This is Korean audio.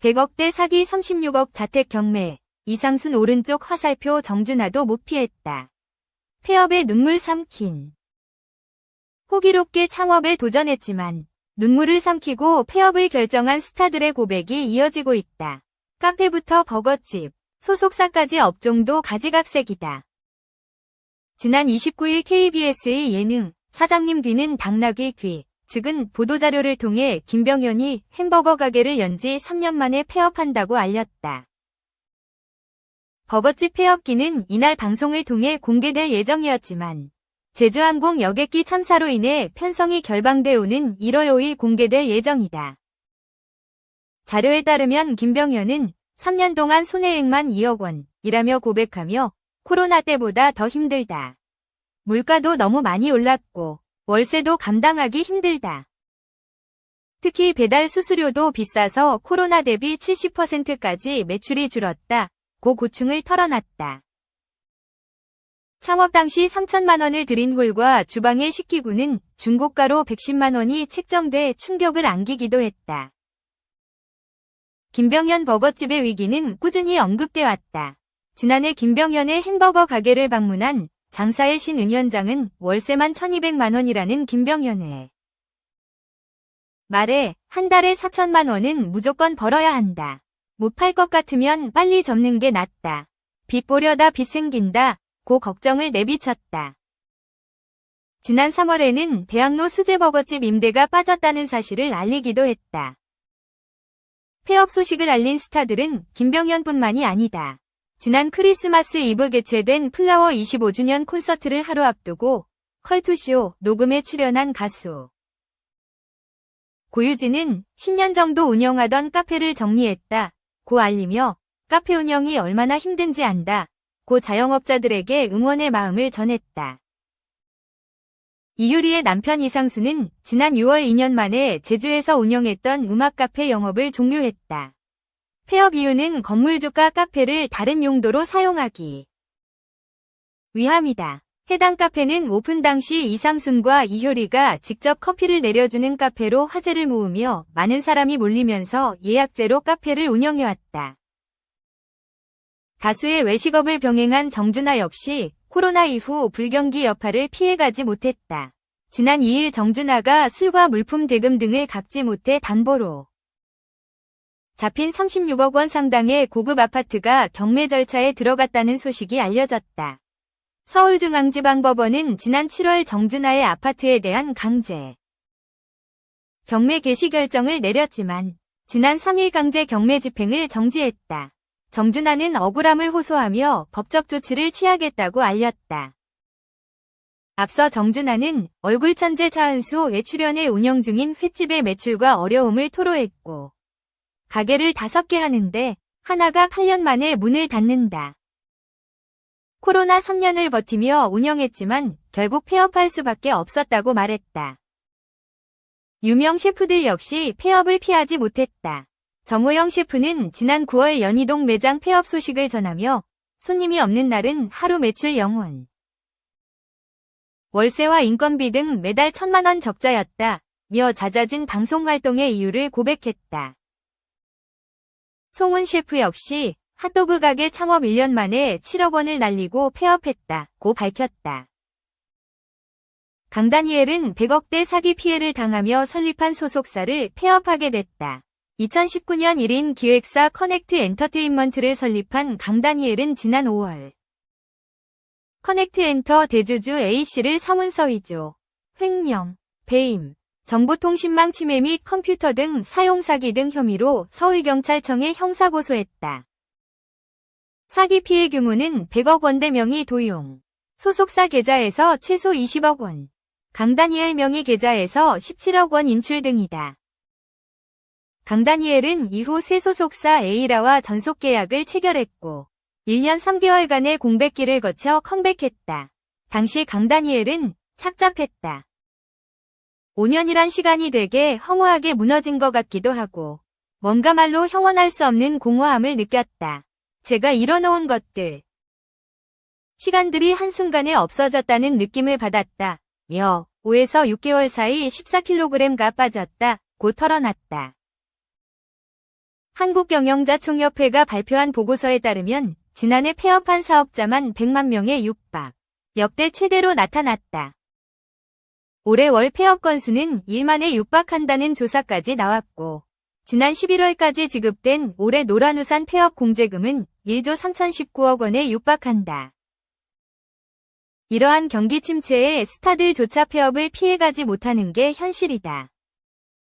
100억대 사기 36억 자택 경매. 이상순 오른쪽 화살표 정준하도 못 피했다. 폐업에 눈물 삼킨. 호기롭게 창업에 도전했지만 눈물을 삼키고 폐업을 결정한 스타들의 고백이 이어지고 있다. 카페부터 버거집, 소속사까지 업종도 가지각색이다. 지난 29일 KBS의 예능 사장님 귀는 당나귀 귀, 즉은 보도자료를 통해 김병현이 햄버거 가게를 연 지 3년 만에 폐업한다고 알렸다. 버거집 폐업기는 이날 방송을 통해 공개될 예정이었지만 제주항공 여객기 참사로 인해 편성이 결방돼 오는 1월 5일 공개될 예정이다. 자료에 따르면 김병현은 3년 동안 손해액만 2억 원이라며 고백하며 코로나 때보다 더 힘들다. 물가도 너무 많이 올랐고 월세도 감당하기 힘들다. 특히 배달 수수료도 비싸서 코로나 대비 70%까지 매출이 줄었다. 고 고충을 털어놨다. 창업 당시 3천만 원을 들인 홀과 주방의 식기구는 중고가로 110만 원이 책정돼 충격을 안기기도 했다. 김병현 버거집의 위기는 꾸준히 언급돼 왔다. 지난해 김병현의 햄버거 가게를 방문한 장사의 신 은 현장은 월세만 1200만 원이라는 김병현의 말에 한 달에 4천만 원은 무조건 벌어야 한다. 못 팔 것 같으면 빨리 접는 게 낫다. 빚 보려다 빚 생긴다. 고 걱정을 내비쳤다. 지난 3월에는 대학로 수제버거집 임대가 빠졌다는 사실을 알리기도 했다. 폐업 소식을 알린 스타들은 김병현뿐만이 아니다. 지난 크리스마스 이브 개최된 플라워 25주년 콘서트를 하루 앞두고 컬투쇼 녹음에 출연한 가수. 고유진은 10년 정도 운영하던 카페를 정리했다. 고 알리며 카페 운영이 얼마나 힘든지 안다. 고 자영업자들에게 응원의 마음을 전했다. 이효리의 남편 이상수는 지난 6월 2년 만에 제주에서 운영했던 음악 카페 영업을 종료했다. 폐업 이유는 건물주가 카페를 다른 용도로 사용하기 위함이다. 해당 카페는 오픈 당시 이상순과 이효리가 직접 커피를 내려주는 카페로 화제를 모으며 많은 사람이 몰리면서 예약제로 카페를 운영해왔다. 가수의 외식업을 병행한 정준하 역시 코로나 이후 불경기 여파를 피해가지 못했다. 지난 2일 정준하가 술과 물품 대금 등을 갚지 못해 담보로 잡힌 36억 원 상당의 고급 아파트가 경매 절차에 들어갔다는 소식이 알려졌다. 서울중앙지방법원은 지난 7월 정준하의 아파트에 대한 강제 경매 개시 결정을 내렸지만 지난 3일 강제 경매 집행을 정지했다. 정준하는 억울함을 호소하며 법적 조치를 취하겠다고 알렸다. 앞서 정준하는 얼굴 천재 차은수의 출연에 운영 중인 횟집의 매출과 어려움을 토로했고 가게를 5개 하는데 하나가 8년 만에 문을 닫는다. 코로나 3년을 버티며 운영했지만 결국 폐업할 수밖에 없었다고 말했다. 유명 셰프들 역시 폐업을 피하지 못했다. 정호영 셰프는 지난 9월 연희동 매장 폐업 소식을 전하며 손님이 없는 날은 하루 매출 0원. 월세와 인건비 등 매달 천만 원 적자였다. 며 잦아진 방송 활동의 이유를 고백했다. 송은 셰프 역시 핫도그 가게 창업 1년 만에 7억 원을 날리고 폐업했다고 밝혔다. 강다니엘은 100억대 사기 피해를 당하며 설립한 소속사를 폐업하게 됐다. 2019년 1인 기획사 커넥트 엔터테인먼트를 설립한 강다니엘은 지난 5월 커넥트 엔터 대주주 A씨를 서문서 위조, 횡령, 배임, 정보통신망 침해 및 컴퓨터 등 사용 사기 등 혐의로 서울경찰청에 형사고소했다. 사기 피해 규모는 100억 원대 명의 도용. 소속사 계좌에서 최소 20억 원. 강다니엘 명의 계좌에서 17억 원 인출 등이다. 강다니엘은 이후 새 소속사 에이라와 전속 계약을 체결했고 1년 3개월간의 공백기를 거쳐 컴백했다. 당시 강다니엘은 착잡했다. 5년이란 시간이 되게 허무하게 무너진 것 같기도 하고 뭔가 말로 형언할 수 없는 공허함을 느꼈다. 제가 이뤄놓은 것들. 시간들이 한순간에 없어졌다는 느낌을 받았다. 며 5에서 6개월 사이 14kg가 빠졌다. 고 털어놨다. 한국경영자총협회가 발표한 보고서에 따르면 지난해 폐업한 사업자만 100만 명에 육박. 역대 최대로 나타났다. 올해 월 폐업 건수는 1만에 육박한다는 조사까지 나왔고, 지난 11월까지 지급된 올해 노란우산 폐업 공제금은 1조 3019억 원에 육박한다. 이러한 경기 침체에 스타들조차 폐업을 피해가지 못하는 게 현실이다.